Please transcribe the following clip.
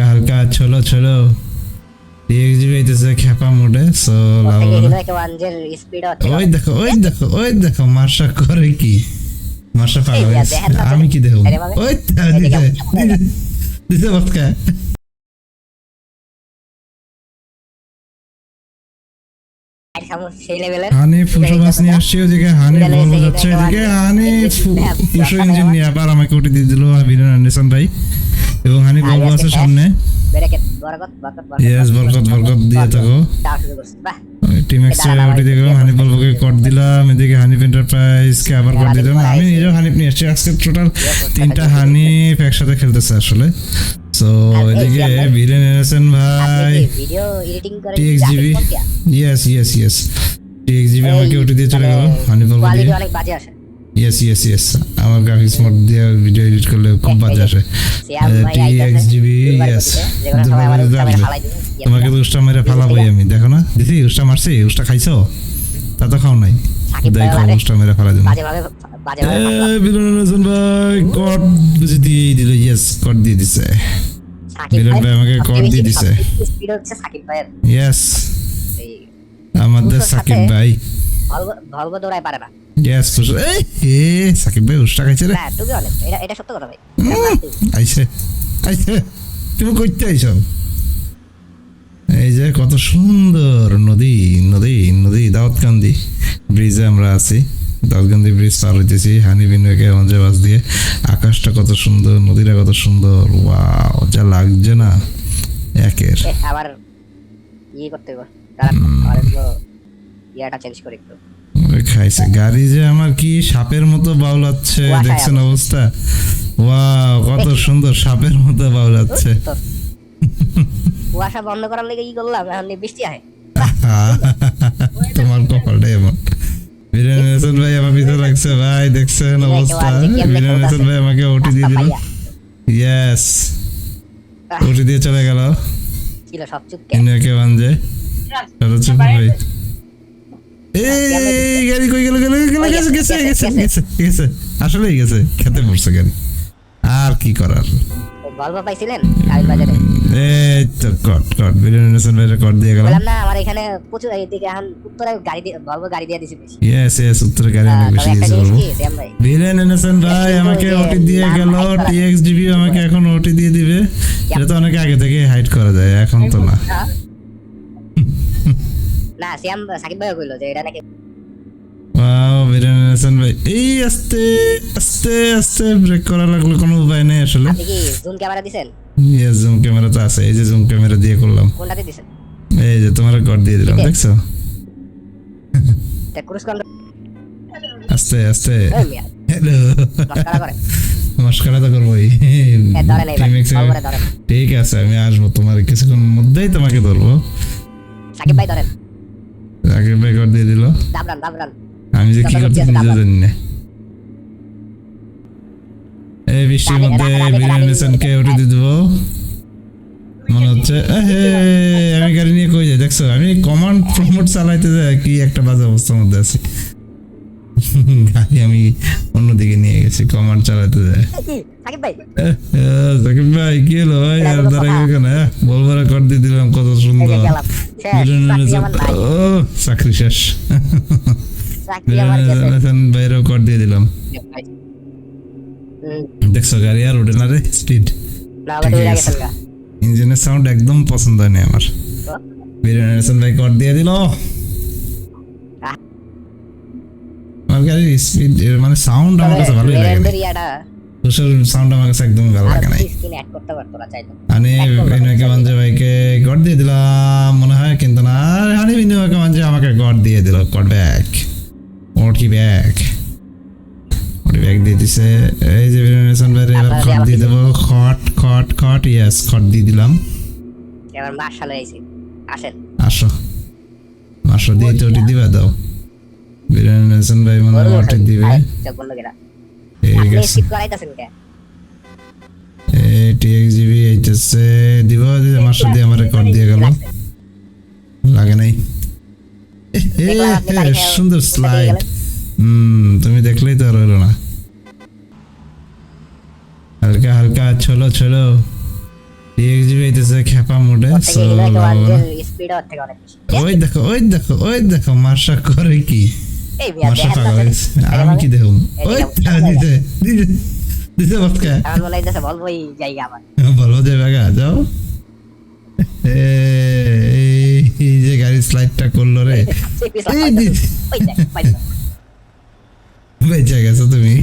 হালকা হালকা হইতেছে খেপা মোডে সো ওই দেখো ওই দেখো ওই দেখো মার্শা করে কি? মার্শা পাগল আমি কি দেখো। ওই ফুসো মাছ নিয়ে আসছে ওদিকে হানি বলব যাচ্ছে এদিকে হানি ফুসো ইঞ্জিন নিয়ে আবার আমাকে উঠে দিয়ে দিল আন্ডারসন ভাই। এবং হানি বলব আছে সামনে? ইয়েস বরকত বরকত দিয়ে থাকো। টিম কট দিলাম এদিকে হানিফ এন্টারপ্রাইজকে আবার কট দিলাম। আমি নিজেও হানিফ নিয়ে এসেছি আজকে টোটাল তিনটা হানিফ একসাথে খেলতেছে আসলে। সো এদিকে ভিলেন এনেছেন ভাই। TXGB yes yes yes TXGB আমাকে উঠে দিয়ে চলে গেল হানি বলব দিয়ে অনেক বাজে আসে। ইয়েস ইয়েস ইয়েস আমার গ্রাফিক্স মোড দিয়ে ভিডিও এডিট করলে খুব বাজে আসে। টিএক্সজিবি দুর্বার ইয়েস তোমাকে তো উষ্টা মেরে ফালাবোই আমি দেখো না? দিদি উষ্টা মারছি? উষ্টা খাইছো? তা তো খাও নাই। দেখো উষ্টা মেরে ফালা দিন। বিলন হাসান ভাই কট বুঝে দিয়ে দিল ইয়েস কট দিয়ে দিছে। সাকিব মিলন ভাই আমাকে কর দিয়ে দিছে। ইয়েস আমাদের সাকিব ভাই। ভলভো দৌড়ায় পারে না। এ সাকিব ভাই উষ্টা খাইছে রে না টু বি অনেস্ট এটা এটা সত্য কথা ভাই। আইছে আইছে তুমি কইতে আইছো? এই যে কত সুন্দর নদী নদী নদী দাউদকান্দি ব্রিজে আমরা আছি। দাউদকান্দি ব্রিজ পার হইতেছি হানি বিনুকে আমাদের বাস দিয়ে। আকাশটা কত সুন্দর নদীটা কত সুন্দর ওয়াও যা লাগছে না একের। আবার ইয়ে করতে হবে ইয়াটা চেঞ্জ করে একটু। খাইছে। গাড়ি যে আমার কি সাপের মতো বাউলাচ্ছে দেখছেন অবস্থা? ওয়াও কত সুন্দর সাপের মতো বাউলাচ্ছে। তো কুয়াশা বন্ধ করার লেগে ই করলাম? এখন বৃষ্টি আহে। তোমার কপালটা এমন। বীরেন হাসান ভাই আমার পিছনে লাগছে ভাই দেখছেন অবস্থা? বীরেন হাসান ভাই আমাকে ওটি দিয়ে দিল। ইয়েস ওটি দিয়ে চলে গেল। ছিল সব চুপকে। ইন্ডিয়াকে বানজে চলো চুপ ভাই। এই গাড়ি কই গেল গেল গেল গেছে গেছে গেছে গেছে গেছে আসলেই গেছে খেতে পড়ছে গাড়ি। আর কি করার? পাইছিলেন কাবিল বাজারে? এই তো কট কট ভাইয়ের কট দিয়ে গেলাম। বললাম না আমার এখানে প্রচুর এইদিকে এখন উত্তরে গাড়ি দিয়ে গাড়ি দিয়ে দিছি বেশি। ইয়েস ইয়েস উত্তরে গাড়ি অনেক বেশি দিয়েছে শ্যাম ভাই ভাই আমাকে ওটি দিয়ে গেল টিএক্সডিবি আমাকে এখন ওটি দিয়ে দিবে। এটা তো অনেক আগে থেকে হাইড করা যায় এখন তো না। না শ্যাম সাকিব ভাই কইলো যে এটা নাকি ওয়াও ভিলেন এনেছেন ভাই। এই আস্তে আস্তে আস্তে ব্রেক করা লাগল কোনো উপায় নেই আসলে। আপনি কি জুম ক্যামেরা দিছেন? ইয়েস জুম ক্যামেরা তো আছে এই যে জুম ক্যামেরা দিয়ে করলাম। কোনটাতে দিছেন? এই যে তোমার দিয়ে দিলাম দেখছ? তা ক্রুজ কন্ট্রোল আস্তে। আস্তে হ্যালো নমস্কার তো করবোই। ঠিক আছে আমি আসব তোমার কিছুক্ষণ মধ্যেই তোমাকে ধরবো। সাকিব ভাই ধরেন। আগে বেকর দিয়ে দিল। আমি যে কি করতে নিজে জানি না। এই বৃষ্টির মধ্যে রাগে, রাগে, বিরিয়ানি রাগে। উঠে দিয়ে দেবো। মনে হচ্ছে আমি গাড়ি নিয়ে কই যাই? দেখছ আমি কমান্ড প্রমোট চালাইতে যাই কি একটা বাজে অবস্থার মধ্যে আছি। গাড়ি আমি অন্যদিকে নিয়ে গেছি কমান্ড চালাতে যায় সাকিব ভাই? কি হলো? ভাই আর দাঁড়া? কেন বলব কর দিয়ে দিলাম কত সুন্দর। চাকরি শেষ। বাইরেও কর দিয়ে দিলাম। দেখছ গাড়ি আর উঠে না রে স্পিড। ইঞ্জিনের সাউন্ড একদম পছন্দ হয়নি আমার। বিরিয়ানি ভাই কর দিয়ে দিল। আমার গাড়ির স্পিড মানে সাউন্ড আমার কাছে ভালোই লাগে। তুষার সাউন্ড আমার কাছে একদম ভালো লাগে না আমি বিনয়কে মানজে ভাইকে গড দিয়ে দিলাম মনে হয় কিন্তু না। আর বিনয়কে মানজে আমাকে গড দিয়ে দিল god back OT back OT back দিয়ে দিছে। এই যে বিনয়ন ভাই এবার খট দিয়ে দেবো। খট খট খট ইয়েস খট দিয়ে দিলাম। এবার মার্শাল হয়েছে। আসেন। আসো। আসো দিয়ে তো ওটি দিবা দাও। বিনয়ন ভাই মনে হয় ওটি দিবে। ঠিক আছে। স্কিপ কে? টিএক্সজিবি এইচএসএ দিব আমার সাথে আমার রেকর্ড দিয়ে গেল। লাগে নাই। এ, এ, দেখলাম আপনি এ, বাড়ি খেয়ে সুন্দর স্লাইড হুম তুমি দেখলেই তো আর হলো না। হালকা হালকা চলো। চলো টিএক্সজি হইতেছে খেপা মোডে ওই দেখো ওই দেখো ওই দেখো মার্শা করে কি? এই মিয়া দেখেন না আমি কি দেখুন ওই তা দিতে দিতে দিতে বসকা এখন বলে যাচ্ছে বলবোই জায়গা আমার বলব যে যাও এ, এই- এই যে গাড়ি স্লাইডটা করল রে এই। বেঁচে গেছো তুমি